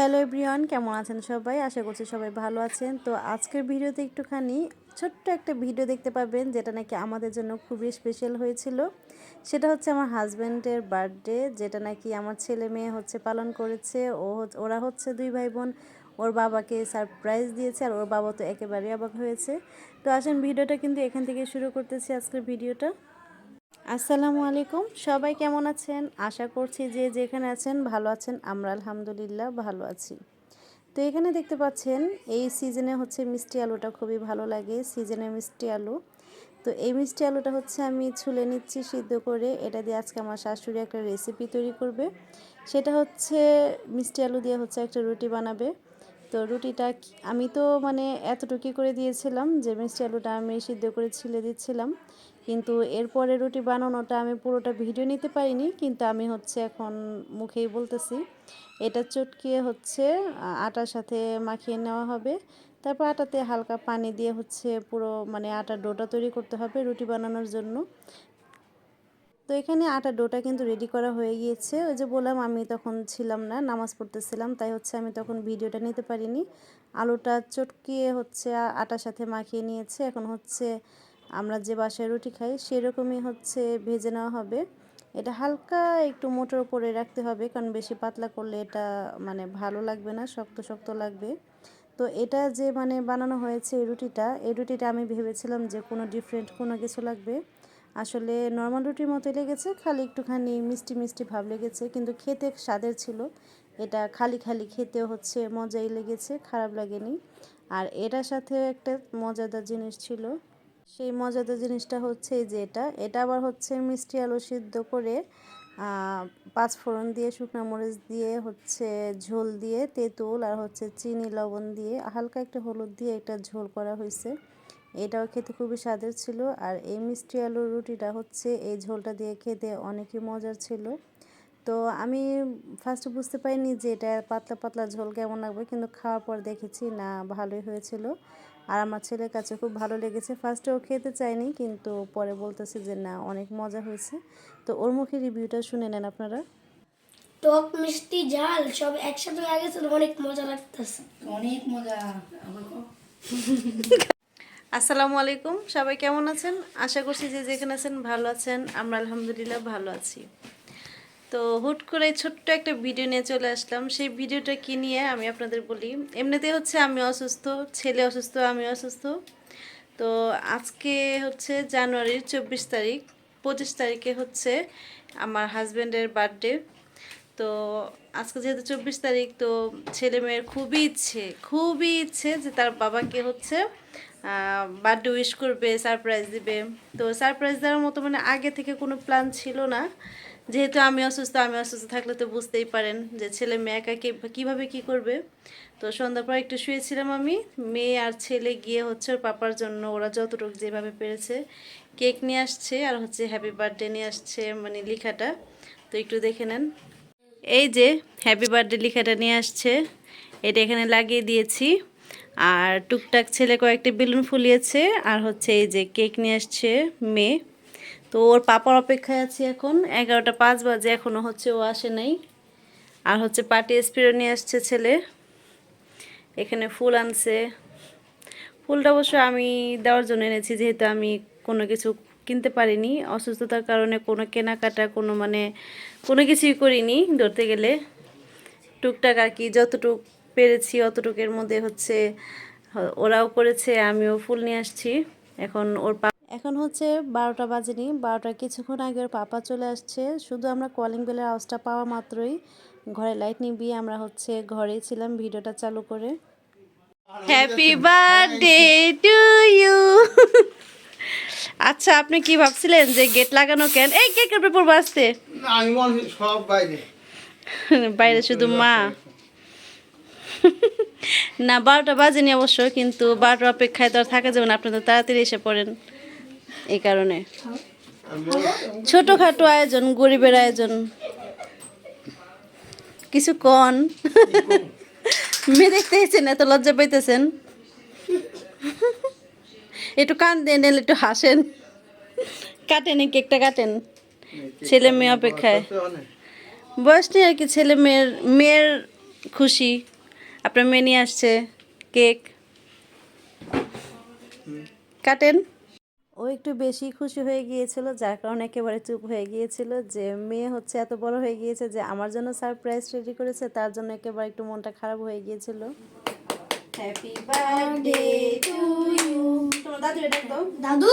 Hello everyone, কেমন আছেন সবাই? আশা করছি সবাই ভালো আছেন। তো আজকের ভিডিওতে একটুখানি ছোট্ট একটা ভিডিও দেখতে পাবেন, যেটা নাকি আমাদের জন্য খুবই স্পেশাল হয়েছিল। সেটা হচ্ছে আমার হাজব্যান্ডের বার্থডে, যেটা নাকি আমার ছেলে মেয়ে হচ্ছে পালন করেছে। ও ওরা হচ্ছে দুই ভাই বোন ওর বাবাকে সারপ্রাইজ দিয়েছে, আর ওর বাবা তো একেবারে অবাক হয়েছে। তো আসেন, ভিডিওটা কিন্তু এখান থেকে শুরু করতেছি আজকের ভিডিওটা। আসসালামু আলাইকুম। সবাই কেমন আছেন? আশা করছি যে যেখানে আছেন ভালো আছেন। আমরা আলহামদুলিল্লাহ ভালো আছি। তো এখানে দেখতে পাচ্ছেন, এই সিজনে হচ্ছে মিষ্টি আলুটা খুবই ভালো লাগে, সিজনে মিষ্টি আলু। তো এই মিষ্টি আলুটা হচ্ছে আমি ছুলে নিচ্ছি সিদ্ধ করে। এটা দিয়ে আজকে আমার শাশুড়ি একটা রেসিপি তৈরি করবে। সেটা হচ্ছে মিষ্টি আলু দিয়ে হচ্ছে একটা রুটি বানাবে। তো রুটিটা আমি তো মানে এতটুকু করে দিয়েছিলাম যে মিষ্টি আলুটা আমি সিদ্ধ করে ছিলে দিচ্ছিলাম। কিন্তু এরপরে রুটি বানানোটা আমি পুরোটা ভিডিও নিতে পারিনি, কিন্তু আমি হচ্ছে এখন মুখেই বলতেছি, এটা চটকিয়ে হচ্ছে আটার সাথে মাখিয়ে নেওয়া হবে। তারপর আটাতে হালকা পানি দিয়ে হচ্ছে পুরো মানে আটার ডোটা তৈরি করতে হবে রুটি বানানোর জন্য। তো এখানে আটা ডোটা কিন্তু রেডি করা হয়ে গিয়েছে। ওই যে বললাম, আমি তখন ছিলাম না, নামাজ পড়তেছিলাম, তাই হচ্ছে আমি তখন ভিডিওটা নিতে পারিনি। আলুটা চটকিয়ে হচ্ছে আটার সাথে মাখিয়ে নিয়েছে। এখন হচ্ছে আমরা যে বাসায় রুটি খাই, সেরকমই হচ্ছে ভেজে নেওয়া হবে। এটা হালকা একটু মোটর উপরে রাখতে হবে, কারণ বেশি পাতলা করলে এটা মানে ভালো লাগবে না, শক্ত শক্ত লাগবে। তো এটা যে মানে বানানো হয়েছে এই রুটিটা এই রুটিটা আমি ভেবেছিলাম যে কোনো ডিফারেন্ট কোনো কিছু লাগবে। আসলে নর্মাল রুটির মতোই লেগেছে, খালি একটুখানি মিষ্টি মিষ্টি ভাব লেগেছে, কিন্তু খেতে স্বাদের ছিল। এটা খালি খালি খেতেও হচ্ছে, মজাই লেগেছে, খারাপ লাগেনি। আর এটার সাথে একটা মজাদার জিনিস ছিল, সেই মজাদার জিনিসটা হচ্ছে যে এটা এটা আবার হচ্ছে মিষ্টি আলু সিদ্ধ করে পাঁচ ফোড়ন দিয়ে, শুকনো মরিচ দিয়ে, হচ্ছে ঝোল দিয়ে, তেঁতুল আর হচ্ছে চিনি, লবণ দিয়ে, হালকা একটা হলুদ দিয়ে একটা ঝোল করা হয়েছে। এটাও খেতে খুবই স্বাদের ছিল। আর এই মিষ্টি আলুর রুটিটা হচ্ছে এই ঝোলটা দিয়ে খেতে অনেকই মজার ছিল। তো আমি ফার্স্টে বুঝতে পারিনি যে এটা পাতলা পাতলা ঝোল কেমন লাগবে কিন্তু খাওয়ার পর দেখেছি না ভালোই হয়েছিল। আর আমার ছেলের কাছে খুব ভালো লেগেছে। ফার্স্টেও খেতে চাইনি কিন্তু পরে বলতেছে যে না অনেক মজা হয়েছে। তো ওর মুখে রিভিউটা শুনে নেন আপনারা। টক মিষ্টি ঝাল সব একসাথে হয়ে গেছে অনেক মজা লাগতেছে। অনেক মজা। আসসালামু আলাইকুম। সবাই কেমন আছেন? আশা করছি যে যেখানে আছেন ভালো আছেন। আমরা আলহামদুলিল্লাহ ভালো আছি। তো হুট করে ছোট্ট একটা ভিডিও নিয়ে চলে আসলাম। সেই ভিডিওটা কি নিয়ে আমি আপনাদের বলি। এমনিতে হচ্ছে আমি অসুস্থ, ছেলে অসুস্থ, আমি অসুস্থ। তো আজকে হচ্ছে জানুয়ারির চব্বিশ তারিখ, পঁচিশ তারিখে হচ্ছে আমার হাজব্যান্ডের বার্থডে তো আজকে যেহেতু চব্বিশ তারিখ, তো ছেলে মেয়ের খুবই ইচ্ছে খুবই ইচ্ছে যে তার বাবাকে হচ্ছে বার্থডে উইশ করবে, সারপ্রাইজ দিবে। তো সারপ্রাইজ দেওয়ার মতো মানে আগে থেকে কোনো প্ল্যান ছিল না। যেহেতু আমি অসুস্থ আমি অসুস্থ থাকলে তো বুঝতেই পারেন যে ছেলে মেয়ে একা কীভাবে কী করবে। তো সন্ধ্যার পর একটু শুয়েছিলাম আমি, মেয়ে আর ছেলে গিয়ে হচ্ছে ওর পাপার জন্য ওরা যতটুকু যেভাবে পেরেছে কেক নিয়ে আসছে আর হচ্ছে হ্যাপি বার্থডে নিয়ে আসছে মানে লেখাটা। তো একটু দেখে নেন। এই যে হ্যাপি বার্থডে লেখাটা নিয়ে আসছে। এটা এখানে লাগিয়ে দিয়েছি। আর টুকটাক ছেলে কয়েকটি বেলুন ফুলিয়েছে। আর হচ্ছে এই যে কেক নিয়ে আসছে মেয়ে। তো ওর পাপার অপেক্ষায় আছি এখন। এগারোটা পাঁচ বাজে এখনও হচ্ছে ও আসে নাই। আর হচ্ছে পার্টি স্প্রে নিয়ে আসছে ছেলে। এখানে ফুল আনছে। ফুলটা অবশ্য আমি দেওয়ার জন্য এনেছি, যেহেতু আমি কোনো কিছু কিনতে পারিনি, অসুস্থতার কারণে কোনো কেনাকাটা, কোনো মানে কোনো কিছুই করিনি ধরতে গেলে। টুকটাক আর কি যতটুক পেরেছি অতটুকের মধ্যে হচ্ছে, ওরাও করেছে, আমিও ফুল নিয়ে আসছি। এখন ওর এখন হচ্ছে বারোটা বাজেনি, বারোটার কিছুক্ষণ আগে ওর পাপা চলে আসছে। শুধু আমরা কলিং বেলের আওয়াজটা পাওয়া মাত্রই। ঘরে লাইট নিবিয়ে আমরা হচ্ছে ঘরেই ছিলাম ভিডিওটা চালু করে। হ্যাপি বার্থডে টু ইউ আচ্ছা আপনি কি ভাবছিলেন যে গেট লাগানো কেন? এই কে কেটে পড়ব আসতে আমি মনে সব বাইরে। বাইরে শুধু মা। না বারোটা বাজেনি অবশ্য কিন্তু বারোটা অপেক্ষায় তো আর থাকা যাবে না। আপনি তো তাড়াতাড়ি এসে পড়েন এই কারণে। ছোটোখাটো আয়োজন গরিবের আয়োজন। কিছু কন। মেয়ে দেখতে এসেছেন এত লজ্জা পাইতেছেন। একটু কান দেন একটু হাসেন। কাটেন কেকটা কাটেন। ছেলে মেয়ে অপেক্ষায়। বয়স নেই আর কি, ছেলে মেয়ের মেয়ের খুশি। আপনার মেয়ে নিয়ে আসছে কেক। কাটেন। ও একটু বেশি খুশি হয়ে গিয়েছিল, যার কারণে একেবারে চুপ হয়ে গিয়েছিল যে মেয়ে হচ্ছে এত বড় হয়ে গিয়েছে যে আমার জন্য সারপ্রাইজ রেডি করেছে, তার জন্য একেবারে একটু মনটা খারাপ হয়ে গিয়েছিল। হ্যাপি বার্থডে টু ইউ তোমার দাদু এটা একদম দাদু!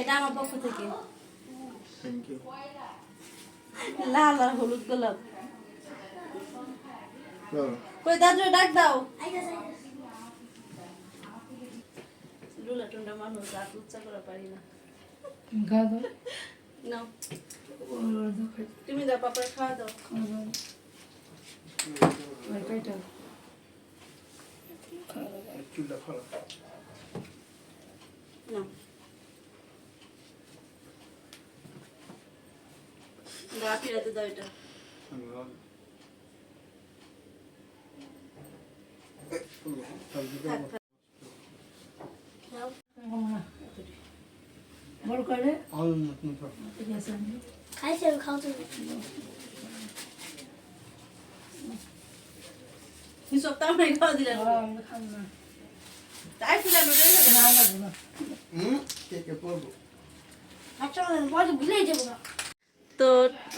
এটা আমার পক্ষ থেকে। লাল আর হলুদ গোলাপ কই দাদু ডাক দাও। লুলা টুন্ডা মানুষ রাত উচ্চা করা পারি না। গা তুমি দাও পাপার খাওয়া দাও। খাওয়া দাও আর কয়টা চুলটা খোলা নাও দাও ফিরাতে দাও এটা বড় করে আলু নতুন সব ঠিক আছে আমি খাইছি আমি খাওয়াতে তুমি সপ্তাহ মানে খাওয়া দিলে আমরা খাব না তাই ছিলাম না লাগবো না হুম কে কে পড়ব আচ্ছা বড় ভুলেই যাব তো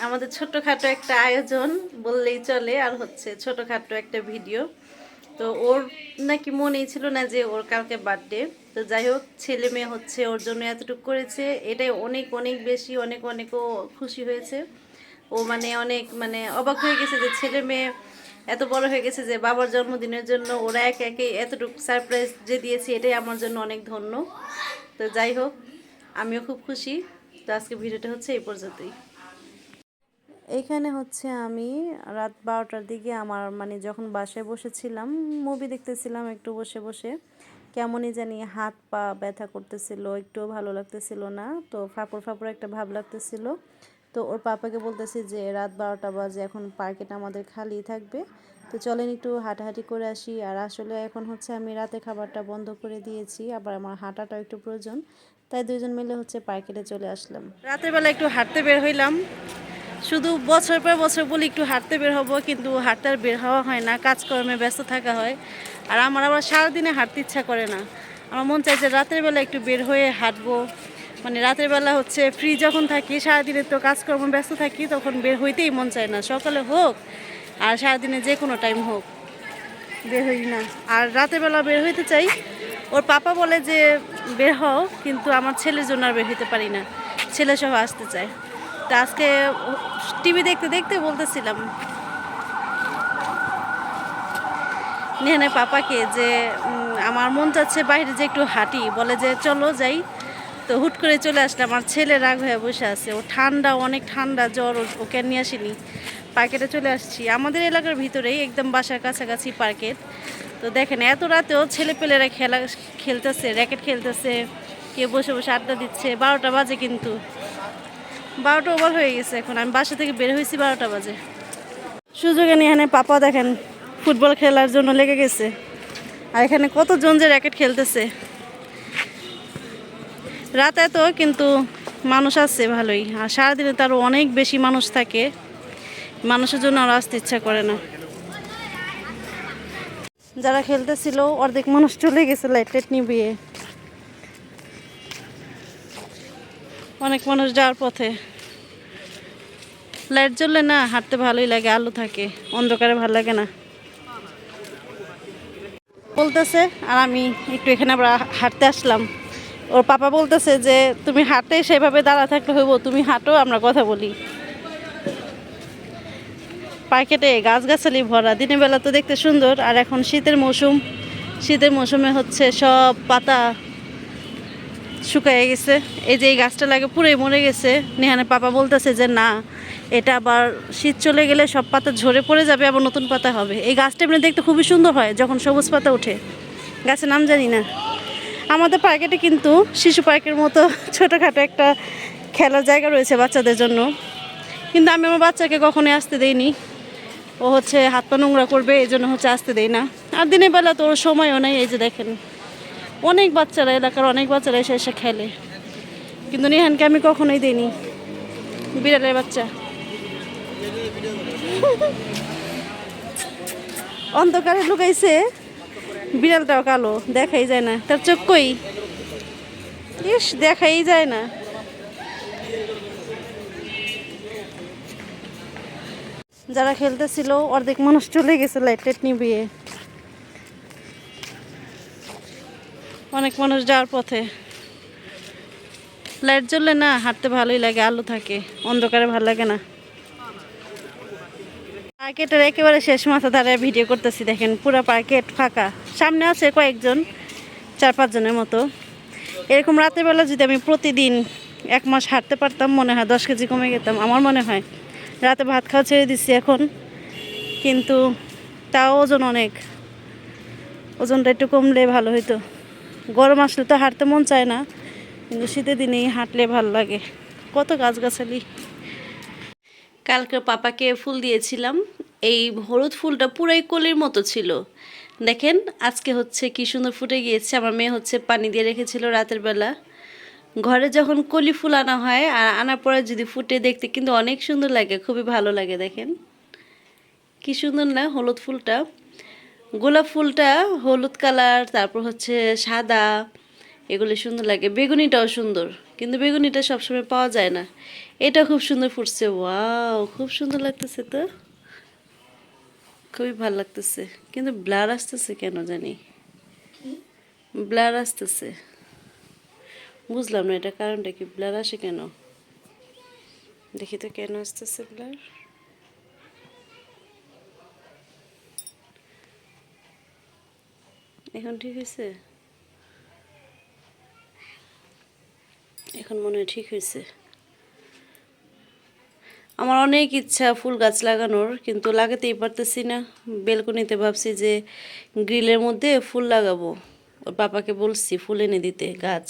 আমাদের ছোট্টখাটো একটা আয়োজন বললেই চলে আর হচ্ছে ছোটখাটো একটা ভিডিও। তো ওর নাকি মনেই ছিল না যে ওর কালকে বার্থডে তো যাই হোক, ছেলে মেয়ে হচ্ছে, ওর জন্য এতটুকু করেছে। এটাই অনেক অনেক বেশি, অনেক, অনেকও খুশি হয়েছে। ও মানে অনেক মানে অবাক হয়ে গেছে যে ছেলে মেয়ে এত বড় হয়ে গেছে যে বাবার জন্মদিনের জন্য ওরা একে একে এতটুকু সারপ্রাইজ যে দিয়েছে, এটাই আমার জন্য অনেক ধন্য। তো যাই হোক, আমিও খুব খুশি। তো আজকে ভিডিওটা হচ্ছে এই পর্যন্তই। এখানে হচ্ছে আমি রাত বারোটার দিকে আমার মানে যখন বাসায় বসেছিলাম মুভি দেখতেছিলাম একটু বসে বসে, কেমনই জানি হাত পা ব্যথা করতেছিল, একটুও ভালো লাগতেছিল না, তো ফাপড় ফাপড় একটা ভাব লাগতেছিল। তো ওর পাপাকে বলতেছি যে রাত বারোটা বাজে, এখন পার্কেটা আমাদের খালি থাকবে। তো চলেন একটু হাঁটাহাঁটি করে আসি, আর আসলে এখন হচ্ছে আমি রাতে খাবারটা বন্ধ করে দিয়েছি, আবার আমার হাঁটাটাও একটু প্রয়োজন। তাই দুজন মিলে হচ্ছে পার্কেটে চলে আসলাম। রাতের বেলা একটু হাঁটতে বের হইলাম। শুধু বছর পর বছর বলি একটু হাঁটতে বের হব, কিন্তু হাঁটতে আর বের হওয়া হয় না, কাজকর্মে ব্যস্ত থাকা হয়। আর আমার আবার সারাদিনে হাঁটতে ইচ্ছা করে না। আমার মন চাই যে রাতের বেলা একটু বের হয়ে হাঁটবো। মানে রাতের বেলা হচ্ছে ফ্রি যখন থাকি, সারাদিনে তো কাজকর্ম ব্যস্ত থাকি, তখন বের হইতেই মন চায় না। সকালে হোক, আর সারাদিনে যে কোনো টাইম হোক, বের হই না। আর রাতের বেলা বের হইতে চাই, ওর পাপা বলে যে, বের হও। কিন্তু আমার ছেলের জন্য আর বের হইতে পারি না। ছেলে সহ আসতে চায়। তা আজকে টিভি দেখতে দেখতে বলতেছিলাম, নেহানে পাপাকে যে আমার মন চাচ্ছে বাইরে যে একটু হাঁটি। বলে যে, চলো যাই। তো হুট করে চলে আসলাম। আমার ছেলে রাগ হয়ে বসে আছে। ও ঠান্ডা, অনেক ঠান্ডা জ্বর ওকে নিয়ে আসিনি। পার্কেটে চলে আসছি। আমাদের এলাকার ভিতরেই একদম বাসার কাছাকাছি পার্কেট। তো দেখেন, এত রাতেও ছেলেপেলেরা খেলা খেলতেছে, র্যাকেট খেলতেছে। কেউ বসে বসে আড্ডা দিচ্ছে। বারোটা বাজে কিন্তু। বারোটা ওভার হয়ে গেছে এখন। আমি বাসা থেকে বের হয়েছি বারোটা বাজে। সুযোগে নিয়ে এখানে পাপা দেখেন, ফুটবল খেলার জন্য লেগে গেছে। আর এখানে কতজন যে র্যাকেট খেলতেছে। রাতে তো কিন্তু মানুষ আছে ভালোই। আর সারাদিনে তারও অনেক বেশি মানুষ থাকে। মানুষের জন্য আর আসতে ইচ্ছা করে না। যারা খেলতেছিল, অর্ধেক মানুষ চলে গেছে লাইট টাইট নিবিয়ে অনেক মানুষ যাওয়ার পথে। লাইট জ্বললে না হাঁটতে ভালোই লাগে, আলো থাকে, অন্ধকারে ভালো লাগে না। বলতেছে, আর আমি একটু এখানে আবার হাঁটতে আসলাম। ওর পাপা বলতেছে যে, তুমি হাঁটে সেভাবে দাঁড়া থাকলে হইব, তুমি হাঁটো, আমরা কথা বলি। পার্কেটে গাছগাছালি ভরা, দিনের বেলা তো দেখতে সুন্দর, আর এখন শীতের মৌসুম। শীতের মৌসুমে হচ্ছে সব পাতা শুকায় গেছে। এই যে এই গাছটা লাগে পুরোই মরে গেছে। নেহানে পাপা বলতেছে যে, না, এটা আবার শীত চলে গেলে সব পাতা ঝরে পড়ে যাবে, আবার নতুন পাতা হবে। এই গাছটা এমনি দেখতে খুবই সুন্দর হয়, যখন সবুজ পাতা ওঠে। গাছের নাম জানি না। আমাদের পার্কেটে কিন্তু শিশু পার্কের মতো ছোটোখাটো একটা খেলার জায়গা রয়েছে বাচ্চাদের জন্য। কিন্তু আমি আমার বাচ্চাকে কখনোই আসতে দেইনি। ও হচ্ছে হাত পা নোংরা করবে এই জন্য হচ্ছে আসতে দেই না। আর দিনের বেলা তো ওর সময়ও নেই, এই যে দেখেন। অনেক বাচ্চারা, এলাকার অনেক বাচ্চারা এসে এসে খেলে। কিন্তু নিহানকে আমি কখনোই দিইনি। বিড়ালের বাচ্চা। অন্ধকারে লুকাইছে, বিড়ালটাও কালো, দেখাই যায় না। তার চোখ কই? ইস, দেখাই যায় না। যারা খেলতেছিল, অর্ধেক মানুষ চলে গেছে লাইট টাইট নিবিয়ে অনেক মানুষ যাওয়ার পথে। লাইট জ্বললে না হাঁটতে ভালোই লাগে, আলো থাকে, অন্ধকারে ভালো লাগে না। পার্কেটের একেবারে শেষ মাথা দাঁড়ায় ভিডিও করতেছি, দেখেন পুরো পার্কেট ফাঁকা। সামনে আছে কয়েকজন, চার পাঁচজনের মতো। এরকম রাতের বেলা যদি আমি প্রতিদিন এক মাস হাঁটতে পারতাম, মনে হয় দশ কেজি কমে যেতাম আমার মনে হয়। রাতে ভাত খাওয়া ছেড়ে দিচ্ছি এখন, কিন্তু তাও ওজন অনেক। ওজনটা একটু কমলে ভালো হতো গরম আসলে তো হাঁটতে মন চায় না, কিন্তু শীতের দিনেই হাঁটলে ভালো লাগে। কত গাছগাছালি। কালকে পাপাকে ফুল দিয়েছিলাম, এই হলুদ ফুলটা পুরাই কলির মতো ছিল। দেখেন, আজকে হচ্ছে কি সুন্দর ফুটে গিয়েছে, আমার মেয়ে হচ্ছে পানি দিয়ে রেখেছিল রাতের বেলা। ঘরে যখন কলি ফুল আনা হয়, আর আনার পরে যদি ফুটে দেখতে কিন্তু অনেক সুন্দর লাগে, খুবই ভালো লাগে, দেখেন। কি সুন্দর না হলুদ ফুলটা। গোলাপ ফুলটা হলুদ কালার, তারপর হচ্ছে সাদা, এগুলো সুন্দর লাগে। বেগুনিটাও সুন্দর, কিন্তু বেগুনিটা সবসময় পাওয়া যায় না। এটা খুব সুন্দর ফুটছে, ওয়াও, খুব সুন্দর লাগতেছে তো। খুবই ভালো লাগতেছে। কিন্তু ব্লার আসতেছে কেন জানি? ব্লার আসতেছে। বুঝলাম না, এটা কারণটা কি? ব্লার আসে কেন? দেখি তো কেন আসতেছে ব্লার। এখন ঠিক হয়েছে এখন মনে হয় ঠিক হয়েছে আমার অনেক ইচ্ছা ফুল গাছ লাগানোর, কিন্তু লাগাতেই পারতেছি না। বেলকনিতে ভাবছি যে গ্রিলের মধ্যে ফুল লাগাবো। ওর পাপাকে বলছি ফুল এনে দিতে গাছ।